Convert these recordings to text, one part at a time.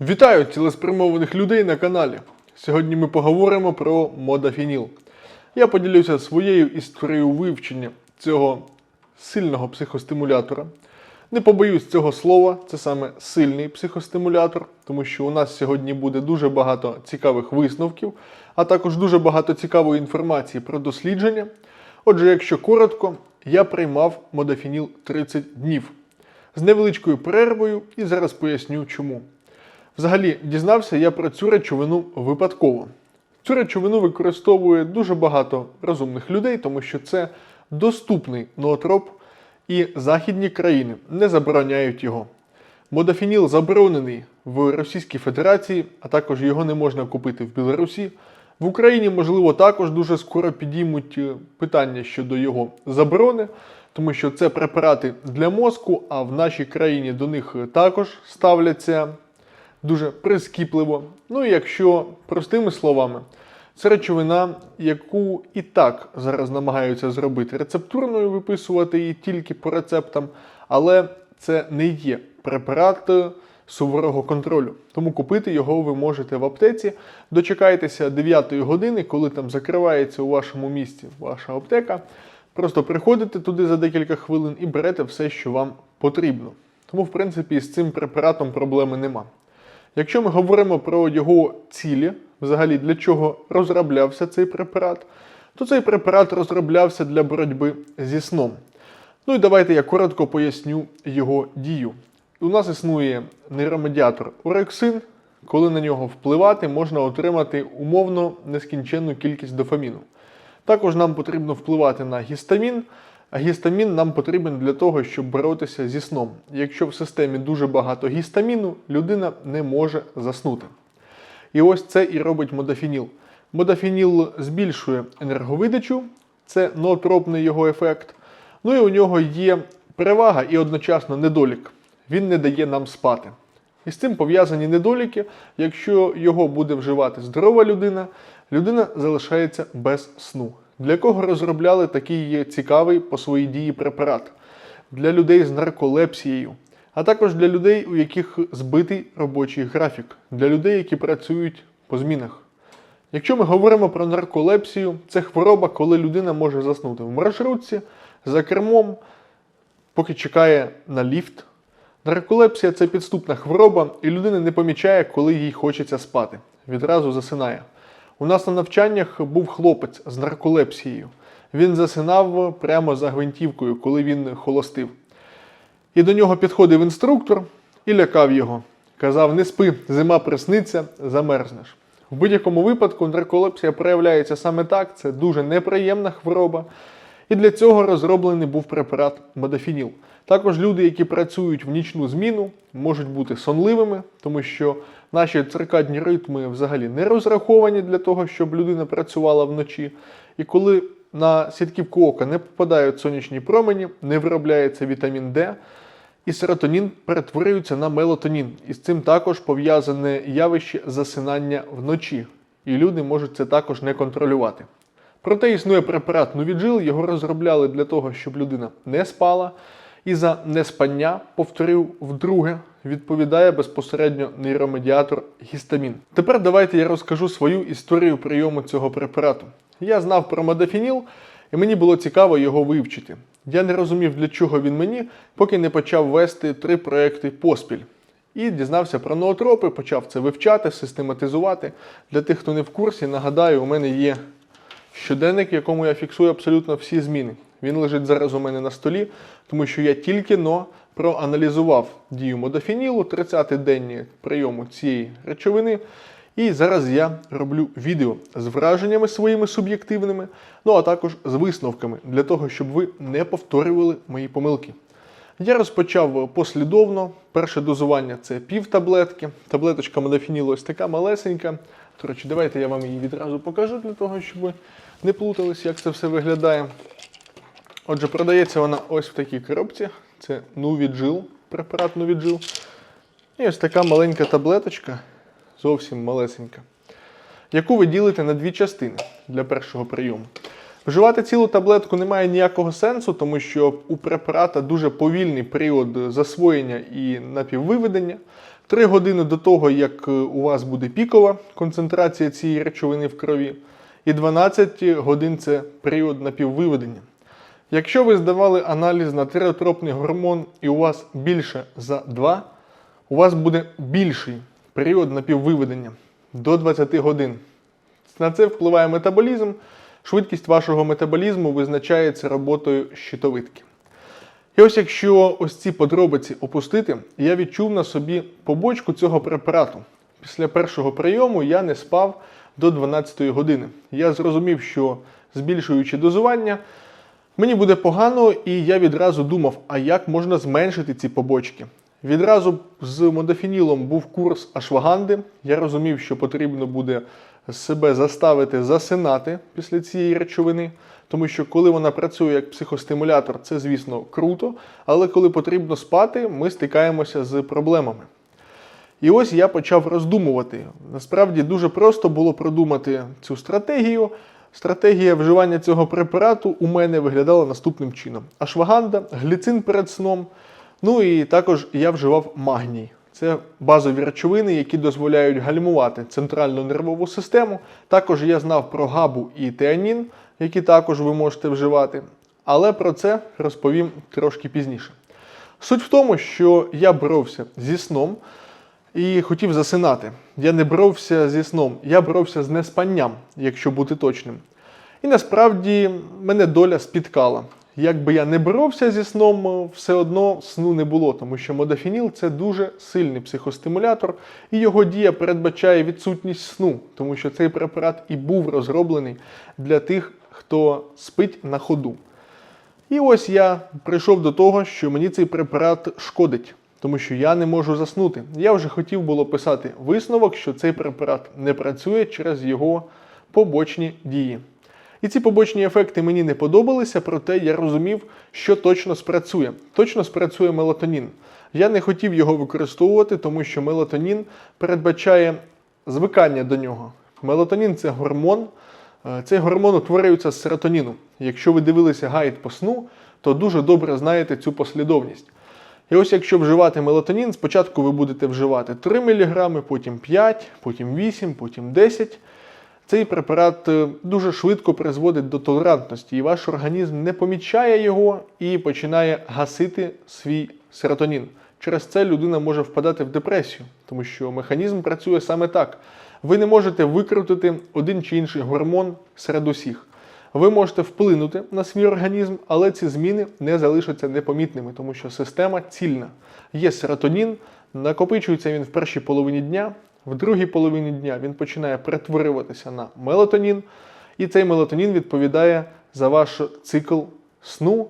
Вітаю цілеспрямованих людей на каналі. Сьогодні ми поговоримо про модафініл. Я поділюся своєю історією вивчення цього сильного психостимулятора. Не побоюсь цього слова, це саме сильний психостимулятор, тому що у нас сьогодні буде дуже багато цікавих висновків, а також дуже багато цікавої інформації про дослідження. Отже, якщо коротко, я приймав модафініл 30 днів з невеличкою перервою і зараз поясню чому. Взагалі, дізнався я про цю речовину випадково. Цю речовину використовує дуже багато розумних людей, тому що це доступний ноотроп, і західні країни не забороняють його. Модафініл заборонений в Російській Федерації, а також його не можна купити в Білорусі. В Україні, можливо, також дуже скоро підіймуть е, питання щодо його заборони, тому що це препарати для мозку, а в нашій країні до них також ставляться дуже прискіпливо. Ну і якщо простими словами, це речовина, яку і так зараз намагаються зробити рецептурною, виписувати її тільки по рецептам, але це не є препарат суворого контролю. Тому купити його ви можете в аптеці. Дочекайтеся 9 години, коли там закривається у вашому місті ваша аптека. Просто приходите туди за декілька хвилин і берете все, що вам потрібно. Тому, в принципі, з цим препаратом проблеми нема. Якщо ми говоримо про його цілі, взагалі для чого розроблявся цей препарат, то цей препарат розроблявся для боротьби зі сном. Ну і давайте я коротко поясню його дію. У нас існує нейромедіатор орексин. Коли на нього впливати, можна отримати умовно нескінченну кількість дофаміну. Також нам потрібно впливати на гістамін, гістамін нам потрібен для того, щоб боротися зі сном. Якщо в системі дуже багато гістаміну, людина не може заснути. І ось це і робить модафініл. Модафініл збільшує енерговидачу, це ноотропний його ефект. Ну і у нього є перевага і одночасно недолік. Він не дає нам спати. І з цим пов'язані недоліки. Якщо його буде вживати здорова людина, людина залишається без сну. Для кого розробляли такий цікавий по своїй дії препарат? Для людей з нарколепсією, а також для людей, у яких збитий робочий графік, для людей, які працюють по змінах. Якщо ми говоримо про нарколепсію, це хвороба, коли людина може заснути в маршрутці, за кермом, поки чекає на ліфт. Нарколепсія це підступна хвороба, і людина не помічає, коли їй хочеться спати. Відразу засинає. У нас на навчаннях був хлопець з нарколепсією. Він засинав прямо за гвинтівкою, коли він холостив. І до нього підходив інструктор і лякав його. Казав: не спи, зима присниться, замерзнеш. В будь-якому випадку нарколепсія проявляється саме так, це дуже неприємна хвороба. І для цього розроблений був препарат модафініл. Також люди, які працюють в нічну зміну, можуть бути сонливими, тому що наші циркадні ритми взагалі не розраховані для того, щоб людина працювала вночі. І коли на сітківку ока не попадають сонячні промені, не виробляється вітамін Д, і серотонін перетворюється на мелатонін. І з цим також пов'язане явище засинання вночі. І люди можуть це також не контролювати. Проте існує препарат Новіджил, його розробляли для того, щоб людина не спала. І за неспання, повторив вдруге, відповідає безпосередньо нейромедіатор гістамін. Тепер давайте я розкажу свою історію прийому цього препарату. Я знав про модафініл, і мені було цікаво його вивчити. Я не розумів, для чого він мені, поки не почав вести три проекти поспіль. І дізнався про ноотропи, почав це вивчати, систематизувати. Для тих, хто не в курсі, нагадаю, у мене є щоденник, в якому я фіксую абсолютно всі зміни. Він лежить зараз у мене на столі, тому що я тільки но проаналізував дію модафінілу, 30-й день прийому цієї речовини. І зараз я роблю відео з враженнями своїми суб'єктивними, ну а також з висновками для того, щоб ви не повторювали мої помилки. Я розпочав послідовно. Перше дозування це пів таблетки. Таблеточка модафінілу ось така малесенька. До речі, давайте я вам її відразу покажу для того, щоб ви не плутались, як це все виглядає. Отже, продається вона ось в такій коробці. Це Нувіджил, препарат Нувіджил. І ось така маленька таблеточка, зовсім малесенька, яку ви ділите на дві частини для першого прийому. Вживати цілу таблетку немає ніякого сенсу, тому що у препарата дуже повільний період засвоєння і напіввиведення. 3 години до того, як у вас буде пікова концентрація цієї речовини в крові, і 12 годин це період напіввиведення. Якщо ви здавали аналіз на тиреотропний гормон і у вас більше за 2, у вас буде більший період напіввиведення до 20 годин. На це впливає метаболізм. Швидкість вашого метаболізму визначається роботою щитовидки. І ось якщо ось ці подробиці опустити, я відчув на собі побочку цього препарату. Після першого прийому я не спав до 12 години. Я зрозумів, що збільшуючи дозування, мені буде погано, і я відразу думав, а як можна зменшити ці побочки. Відразу з модофінілом був курс ашваганди. Я розумів, що потрібно буде себе заставити засинати після цієї речовини, тому що коли вона працює як психостимулятор, це, звісно, круто, але коли потрібно спати, ми стикаємося з проблемами. І ось я почав роздумувати. Насправді дуже просто було продумати цю стратегію. Стратегія вживання цього препарату у мене виглядала наступним чином: ашваганда, гліцин перед сном. Ну і також я вживав магній. Це базові речовини, які дозволяють гальмувати центральну нервову систему. Також я знав про габу і теанін, які також ви можете вживати. Але про це розповім трошки пізніше. Суть в тому, що я боровся зі сном і хотів засинати. Я не боровся зі сном, я боровся з неспанням, якщо бути точним. І насправді мене доля спіткала. Якби я не боровся зі сном, все одно сну не було, тому що модофініл це дуже сильний психостимулятор, і його дія передбачає відсутність сну, тому що цей препарат і був розроблений для тих, хто спить на ходу. І ось я прийшов до того, що мені цей препарат шкодить, тому що я не можу заснути. Я вже хотів було писати висновок, що цей препарат не працює через його побочні дії. І ці побочні ефекти мені не подобалися, проте я розумів, що точно спрацює. Точно спрацює мелатонін. Я не хотів його використовувати, тому що мелатонін передбачає звикання до нього. Мелатонін це гормон. Е, Цей гормон утворюється з серотоніну. Якщо ви дивилися гайд по сну, то дуже добре знаєте цю послідовність. І ось якщо вживати мелатонін, спочатку ви будете вживати 3 мг, потім 5, потім 8, потім 10. Цей препарат е, дуже швидко призводить до толерантності, і ваш організм не помічає його і починає гасити свій серотонін. Через це людина може впадати в депресію, тому що механізм працює саме так. Ви не можете викрутити один чи інший гормон серед усіх. Ви можете вплинути на свій організм, але ці зміни не залишаться непомітними, тому що система цільна. Є серотонін, накопичується він в першій половині дня, в другій половині дня він починає перетворюватися на мелатонін, і цей мелатонін відповідає за ваш цикл сну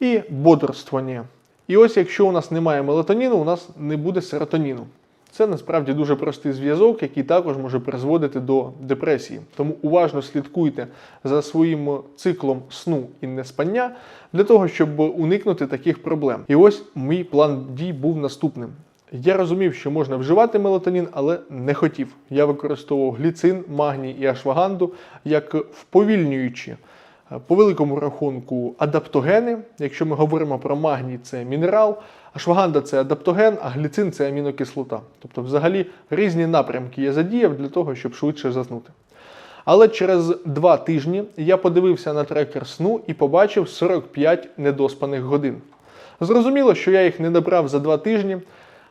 і бодрствування. І ось якщо у нас немає мелатоніну, у нас не буде серотоніну. Це насправді дуже простий зв'язок, який також може призводити до депресії. Тому уважно слідкуйте за своїм циклом сну і неспання для того, щоб уникнути таких проблем. І ось мій план дій був наступним. Я розумів, що можна вживати мелатонін, але не хотів. Я використовував гліцин, магній і ашваганду як вповільнюючі. По великому рахунку адаптогени. Якщо ми говоримо про магній, це мінерал, ашваганда це адаптоген, а гліцин це амінокислота. Тобто, взагалі, різні напрямки я задіяв для того, щоб швидше заснути. Але через два тижні я подивився на трекер сну і побачив 45 недоспаних годин. Зрозуміло, що я їх не набрав за два тижні,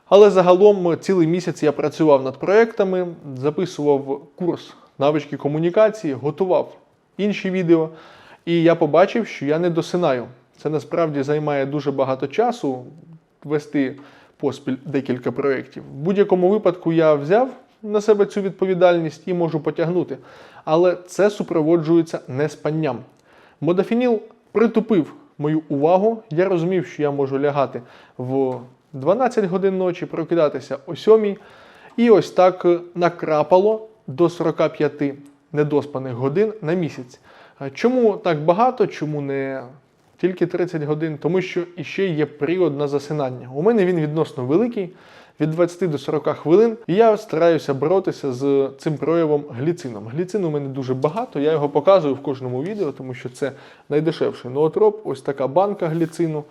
але загалом цілий місяць я працював над проектами, записував курс навички комунікації, готував інші відео, і я побачив, що я не досинаю. Це насправді займає дуже багато часу вести поспіль декілька проєктів. В будь-якому випадку я взяв на себе цю відповідальність і можу потягнути. Але це супроводжується неспанням. Модофініл притупив мою увагу. Я розумів, що я можу лягати в 12 годин ночі, прокидатися о 7. І ось так накрапало до 45 недоспаних годин на місяць. Чому так багато? Чому не тільки 30 годин? Тому що іще є період на засинання. У мене він відносно великий, від 20 до 40 хвилин. І я стараюся боротися з цим проявом гліцином. Гліцину у мене дуже багато, я його показую в кожному відео, тому що це найдешевший ноотроп. Ось така банка гліцину.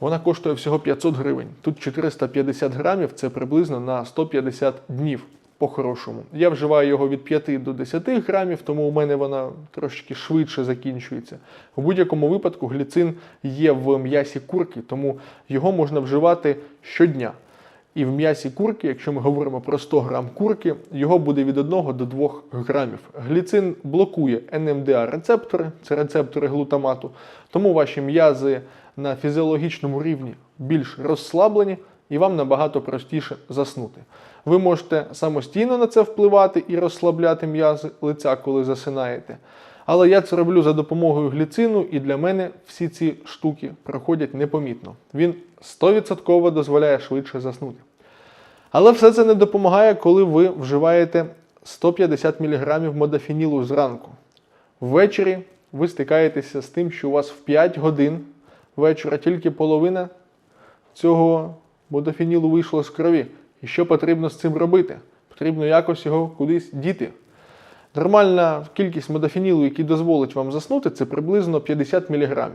Вона коштує всього 500 гривень. Тут 450 грамів це приблизно на 150 днів по-хорошому. Я вживаю його від 5 до 10 грамів, тому у мене вона трошки швидше закінчується. У будь-якому випадку гліцин є в м'ясі курки, тому його можна вживати щодня. І в м'ясі курки, якщо ми говоримо про 100 грам курки, його буде від 1 до 2 грамів. Гліцин блокує NMDA рецептори, це рецептори глутамату, тому ваші м'язи на фізіологічному рівні більш розслаблені і вам набагато простіше заснути. Ви можете самостійно на це впливати і розслабляти м'язи лиця, коли засинаєте. Але я це роблю за допомогою гліцину, і для мене всі ці штуки проходять непомітно. Він 100% дозволяє швидше заснути. Але все це не допомагає, коли ви вживаєте 150 мг модафінілу зранку. Ввечері ви стикаєтеся з тим, що у вас в 5 годин вечора тільки половина цього модафінілу вийшла з крові. І що потрібно з цим робити? Потрібно якось його кудись діти. Нормальна кількість модафінілу, який дозволить вам заснути, це приблизно 50 мг.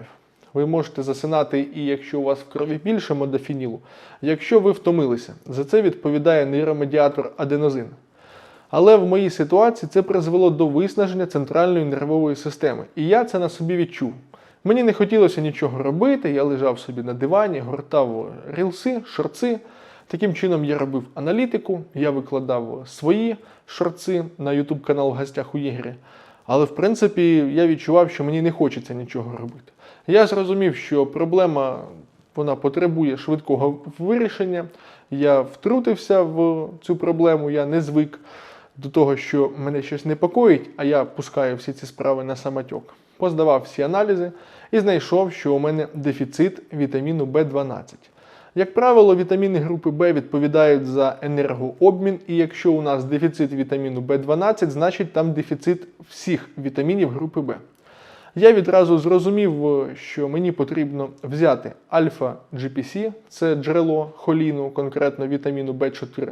Ви можете засинати і якщо у вас в крові більше модафінілу, якщо ви втомилися. За це відповідає нейромедіатор аденозин. Але в моїй ситуації це призвело до виснаження центральної нервової системи. І я це на собі відчув. Мені не хотілося нічого робити, я лежав собі на дивані, гортав рілси, шорти. Таким чином я робив аналітику, я викладав свої шорти на YouTube канал в гостях у Ігоря. Але в принципі я відчував, що мені не хочеться нічого робити. Я зрозумів, що проблема вона потребує швидкого вирішення. Я втрутився в цю проблему, я не звик до того, що мене щось непокоїть, а я пускаю всі ці справи на самотьок. Поздавав всі аналізи і знайшов, що у мене дефіцит вітаміну В12. Як правило, вітаміни групи В відповідають за енергообмін, і якщо у нас дефіцит вітаміну В12, значить там дефіцит всіх вітамінів групи В. Я відразу зрозумів, що мені потрібно взяти альфа-GPC, це джерело холіну, конкретно вітаміну В4.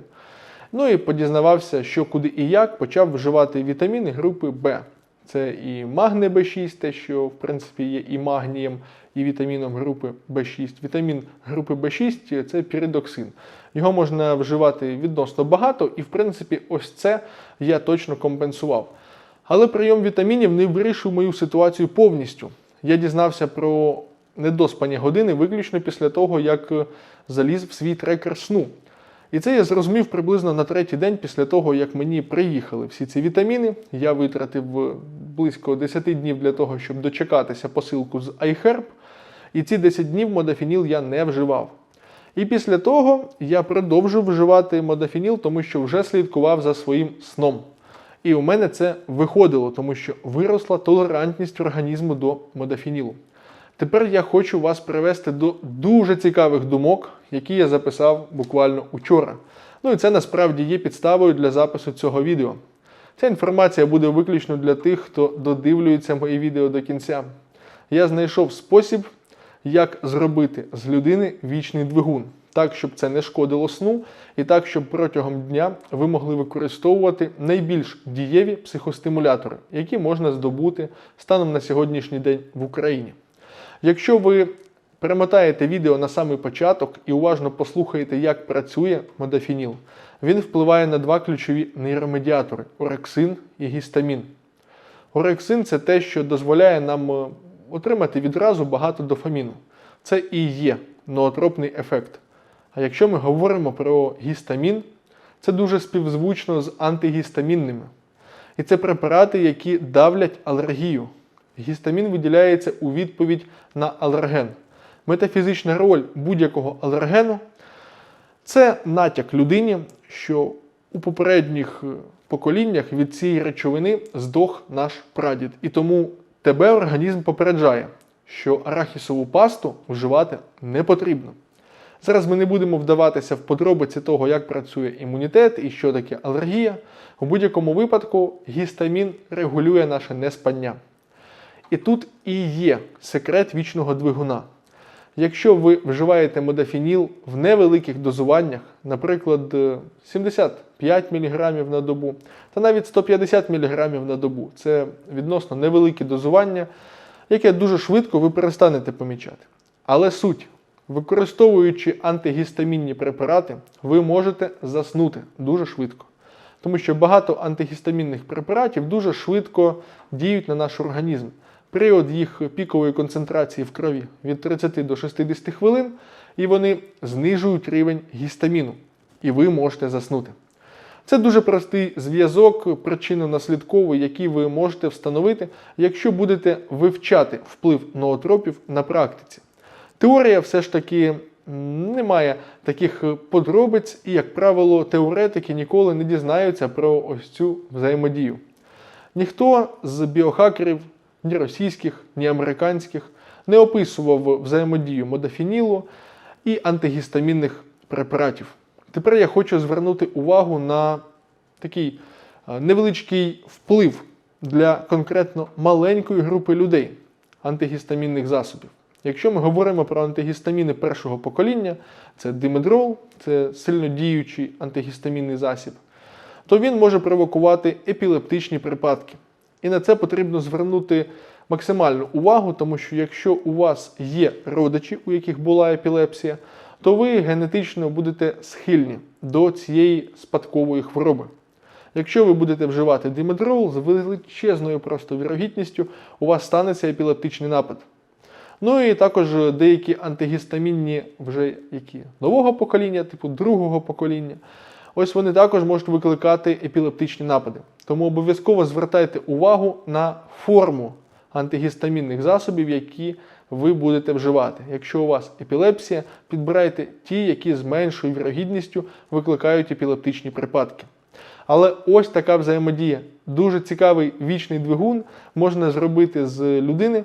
Ну і подізнавався, що куди і як почав вживати вітаміни групи В. Це і магне В6, те, що в принципі є і магнієм, і вітаміном групи В6. Вітамін групи В6 це піридоксин. Його можна вживати відносно багато, і в принципі, ось це я точно компенсував. Але прийом вітамінів не вирішив мою ситуацію повністю. Я дізнався про недоспані години виключно після того, як заліз в свій трекер сну. І це я зрозумів приблизно на третій день після того, як мені приїхали всі ці вітаміни. Я витратив близько 10 днів для того, щоб дочекатися посилку з iHerb. І ці 10 днів модафініл я не вживав. І після того я продовжив вживати модафініл, тому що вже слідкував за своїм сном. І у мене це виходило, тому що виросла толерантність організму до модафінілу. Тепер я хочу вас привести до дуже цікавих думок, які я записав буквально учора. Ну і це насправді є підставою для запису цього відео. Ця інформація буде виключно для тих, хто додивлюється мої відео до кінця. Я знайшов спосіб, як зробити з людини вічний двигун, так, щоб це не шкодило сну, і так, щоб протягом дня ви могли використовувати найбільш дієві психостимулятори, які можна здобути станом на сьогоднішній день в Україні. Якщо ви перемотаєте відео на самий початок і уважно послухаєте, як працює модафініл, він впливає на два ключові нейромедіатори орексин і гістамін. Орексин це те, що дозволяє нам е, отримати відразу багато дофаміну. Це і є ноотропний ефект. А якщо ми говоримо про гістамін, це дуже співзвучно з антигістамінними. І це препарати, які давлять алергію. Гістамін виділяється у відповідь на алерген. Метафізична роль будь-якого алергену це натяк людині, що у попередніх поколіннях від цієї речовини здох наш прадід. І тому тебе організм попереджає, що арахісову пасту вживати не потрібно. Зараз ми не будемо вдаватися в подробиці того, як працює імунітет і що таке алергія. У будь-якому випадку гістамін регулює наше неспання. І тут і є секрет вічного двигуна. Якщо ви вживаєте модафініл в невеликих дозуваннях, наприклад, 75 мг на добу, та навіть 150 мг на добу, це відносно невелике дозування, яке дуже швидко ви перестанете помічати. Але суть Використовуючи антигістамінні препарати, ви можете заснути дуже швидко. Тому що багато антигістамінних препаратів дуже швидко діють на наш організм. Період їх пікової концентрації в крові від 30 до 60 хвилин, і вони знижують рівень гістаміну, і ви можете заснути. Це дуже простий зв'язок причинно-наслідковий, який ви можете встановити, якщо будете вивчати вплив ноотропів на практиці. Теорія все ж таки не має таких подробиць, і, як правило, теоретики ніколи не дізнаються про ось цю взаємодію. Ніхто з біохакерів, ні російських, ні американських, не описував взаємодію модафінілу і антигістамінних препаратів. Тепер я хочу звернути увагу на такий е, невеличкий вплив для конкретно маленької групи людей антигістамінних засобів. Якщо ми говоримо про антигістаміни першого покоління, це димедрол, це сильно діючий антигістамінний засіб, то він може провокувати епілептичні припадки. І на це потрібно звернути максимальну увагу, тому що якщо у вас є родичі, у яких була епілепсія, то ви генетично будете схильні до цієї спадкової хвороби. Якщо ви будете вживати димедрол з величезною просто вірогідністю, у вас станеться епілептичний напад. Ну і також деякі антигістамінні вже які нового покоління, типу другого покоління. Ось вони також можуть викликати епілептичні напади. Тому обов'язково звертайте увагу на форму антигістамінних засобів, які ви будете вживати. Якщо у вас епілепсія, підбирайте ті, які з меншою вірогідністю викликають епілептичні припадки. Але ось така взаємодія. Дуже цікавий вічний двигун можна зробити з людини,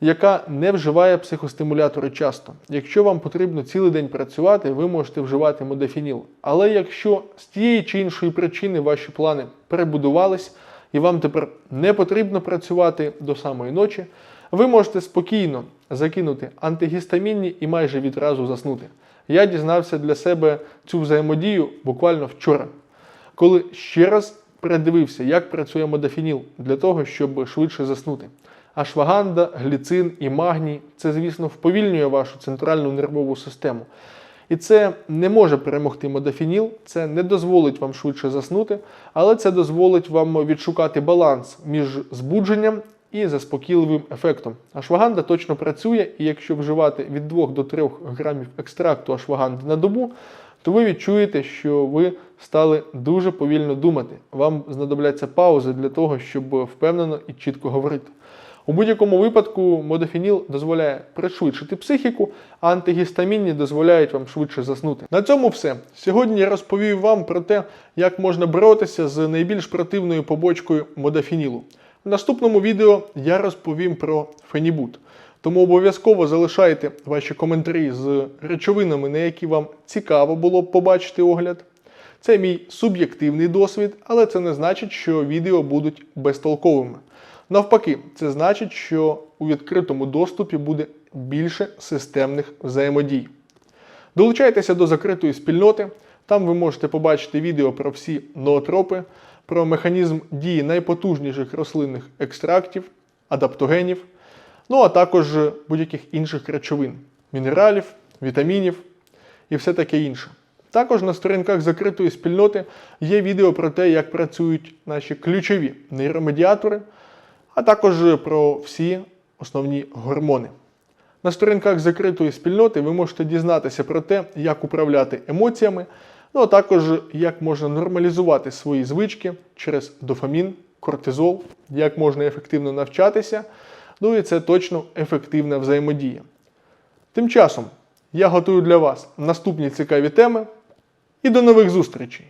яка не вживає психостимулятори часто. Якщо вам потрібно цілий день працювати, ви можете вживати модофініл. Але якщо з тієї чи іншої причини ваші плани перебудувались, і вам тепер не потрібно працювати до самої ночі, ви можете спокійно закинути антигістамінні і майже відразу заснути. Я дізнався для себе цю взаємодію буквально вчора, коли ще раз передивився, як працює модофініл для того, щоб швидше заснути. Ашваганда, гліцин і магній це, звісно, вповільнює вашу центральну нервову систему. І це не може перемогти модофініл, це не дозволить вам швидше заснути, але це дозволить вам відшукати баланс між збудженням і заспокійливим ефектом. Ашваганда точно працює, і якщо вживати від 2 до 3 грамів екстракту ашваганди на добу, то ви відчуєте, що ви стали дуже повільно думати. Вам знадобляться паузи для того, щоб впевнено і чітко говорити. У будь-якому випадку модофініл дозволяє пришвидшити психіку, а антигістамінні дозволяють вам швидше заснути. На цьому все. Сьогодні я розповів вам про те, як можна боротися з найбільш противною побочкою модофінілу. В наступному відео я розповім про фенібут. Тому обов'язково залишайте ваші коментарі з речовинами, на які вам цікаво було б побачити огляд. Це мій суб'єктивний досвід, але це не значить, що відео будуть безтолковими. Навпаки, це значить, що у відкритому доступі буде більше системних взаємодій. Долучайтеся до закритої спільноти. Там ви можете побачити відео про всі ноотропи, про механізм дії найпотужніших рослинних екстрактів, адаптогенів, ну а також будь-яких інших речовин, мінералів, вітамінів і все таке інше. Також на сторінках закритої спільноти є відео про те, як працюють наші ключові нейромедіатори, а також про всі основні гормони. На сторінках закритої спільноти ви можете дізнатися про те, як управляти емоціями, ну а також як можна нормалізувати свої звички через дофамін, кортизол, як можна ефективно навчатися. Ну і це точно ефективна взаємодія. Тим часом я готую для вас наступні цікаві теми і до нових зустрічей!